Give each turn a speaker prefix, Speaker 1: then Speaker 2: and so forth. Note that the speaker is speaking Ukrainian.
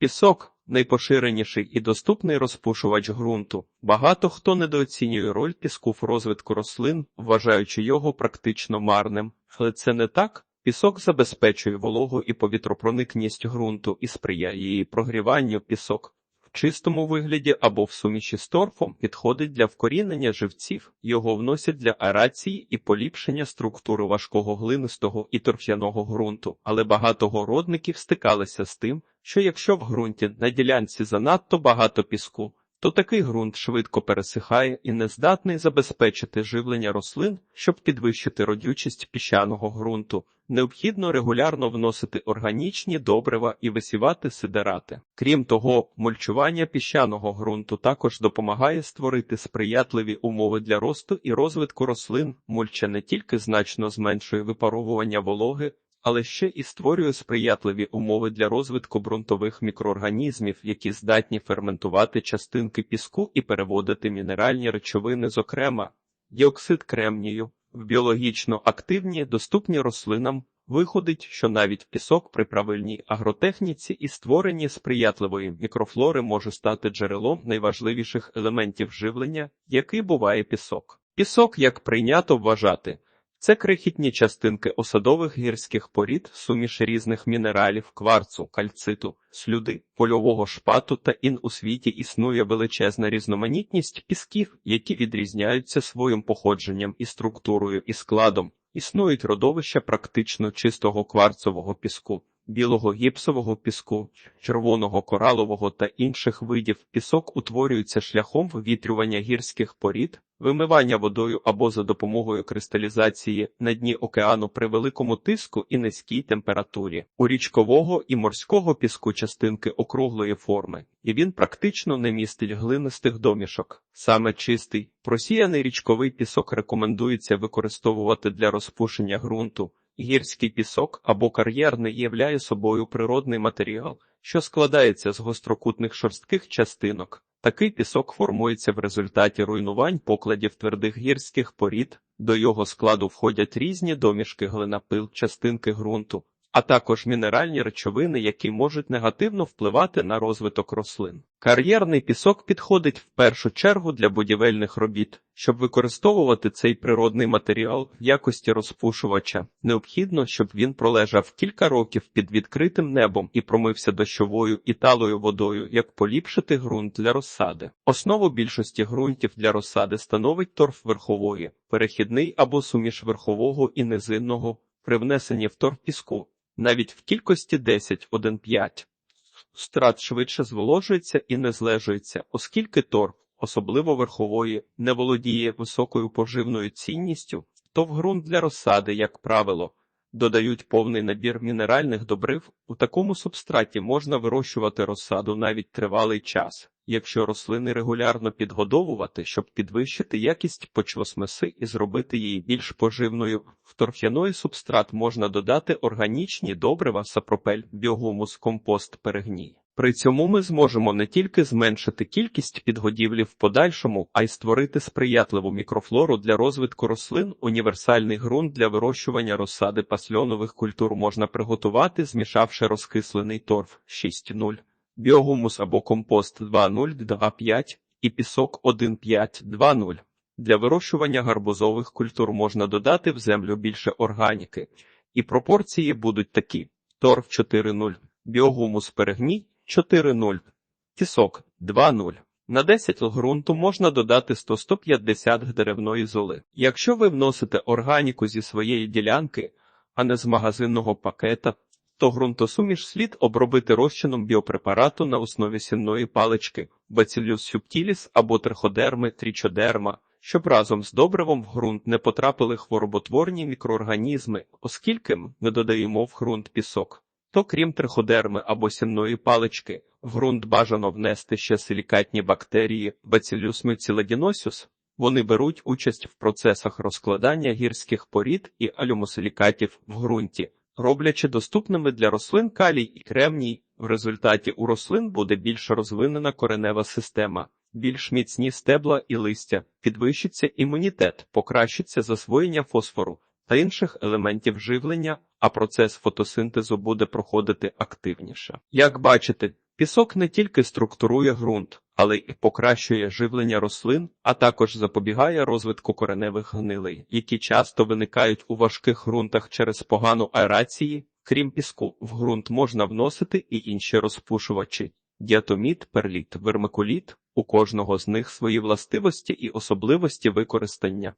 Speaker 1: Пісок найпоширеніший і доступний розпушувач ґрунту. Багато хто недооцінює роль піску в розвитку рослин, вважаючи його практично марним. Але це не так. Пісок забезпечує вологу і повітропроникність ґрунту і сприяє її прогріванню. Пісок в чистому вигляді або в суміші з торфом підходить для вкорінення живців. Його вносять для аерації і поліпшення структури важкого глинистого і торф'яного ґрунту. Але багато городників стикалися з тим, що якщо в ґрунті на ділянці занадто багато піску, то такий ґрунт швидко пересихає і не здатний забезпечити живлення рослин, щоб підвищити родючість піщаного ґрунту. Необхідно регулярно вносити органічні добрива і висівати сидерати. Крім того, мульчування піщаного ґрунту також допомагає створити сприятливі умови для росту і розвитку рослин. Мульча не тільки значно зменшує випаровування вологи, але ще і створює сприятливі умови для розвитку ґрунтових мікроорганізмів, які здатні ферментувати частинки піску і переводити мінеральні речовини, зокрема діоксид кремнію, в біологічно активні, доступні рослинам. Виходить, що навіть пісок при правильній агротехніці і створенні сприятливої мікрофлори може стати джерелом найважливіших елементів живлення, який буває пісок. Пісок, як прийнято вважати, це крихітні частинки осадових гірських порід, суміш різних мінералів, кварцу, кальциту, слюди, польового шпату та ін у світі існує величезна різноманітність пісків, які відрізняються своїм походженням і структурою і складом. Існують родовища практично чистого кварцового піску, білого гіпсового піску, червоного коралового та інших видів. Пісок утворюється шляхом вивітрювання гірських порід, вимивання водою або за допомогою кристалізації на дні океану при великому тиску і низькій температурі. У річкового і морського піску частинки округлої форми, і він практично не містить глинистих домішок. Саме чистий, просіяний річковий пісок рекомендується використовувати для розпушення ґрунту. Гірський пісок або кар'єрний являє собою природний матеріал, що складається з гострокутних шорстких частинок. Такий пісок формується в результаті руйнувань покладів твердих гірських порід, до його складу входять різні домішки глинапил, частинки ґрунту, а також мінеральні речовини, які можуть негативно впливати на розвиток рослин. Кар'єрний пісок підходить в першу чергу для будівельних робіт. Щоб використовувати цей природний матеріал в якості розпушувача, необхідно, щоб він пролежав кілька років під відкритим небом і промився дощовою і талою водою, як поліпшити ґрунт для розсади. Основу більшості ґрунтів для розсади становить торф верхової, перехідний або суміш верхового і низинного, при внесенні в торф піску, навіть в кількості 10-1-5. Страт швидше зволожується і не злежується, оскільки торф особливо верхової, не володіє високою поживною цінністю, то в ґрунт для розсади, як правило, додають повний набір мінеральних добрив. У такому субстраті можна вирощувати розсаду навіть тривалий час, якщо рослини регулярно підгодовувати, щоб підвищити якість почвосмеси і зробити її більш поживною. В торф'яної субстрат можна додати органічні добрива, сапропель, біогумус, компост, перегній. При цьому ми зможемо не тільки зменшити кількість підгодівлі в подальшому, а й створити сприятливу мікрофлору для розвитку рослин. Універсальний ґрунт для вирощування розсади пасльонових культур можна приготувати, змішавши розкислений торф 6.0, біогумус або компост 2.0, 2.5 і пісок 1.5, 2.0. Для вирощування гарбузових культур можна додати в землю більше органіки, і пропорції будуть такі: торф 4.0, біогумус перегній 4.0, тісок 2.0. На 10 л ґрунту можна додати 100-150 деревної золи. Якщо ви вносите органіку зі своєї ділянки, а не з магазинного пакета, то ґрунтосуміш слід обробити розчином біопрепарату на основі сінної палички, Bacillus subtilis або триходерми трічодерма, щоб разом з добривом в ґрунт не потрапили хвороботворні мікроорганізми, оскільки ми додаємо в ґрунт пісок то крім триходерми або сінної палички, в ґрунт бажано внести ще силікатні бактерії Bacillus mucilaginosius. Вони беруть участь в процесах розкладання гірських порід і алюмосилікатів в ґрунті, роблячи доступними для рослин калій і кремній. В результаті у рослин буде більш розвинена коренева система, більш міцні стебла і листя, підвищиться імунітет, покращиться засвоєння фосфору та інших елементів живлення, а процес фотосинтезу буде проходити активніше. Як бачите, Пісок не тільки структурує ґрунт, але й покращує живлення рослин, а також запобігає розвитку кореневих гнилей, які часто виникають у важких ґрунтах через погану аерації. Крім піску, в ґрунт можна вносити і інші розпушувачі діатоміт, перліт, вермикуліт. У кожного з них свої властивості і особливості використання.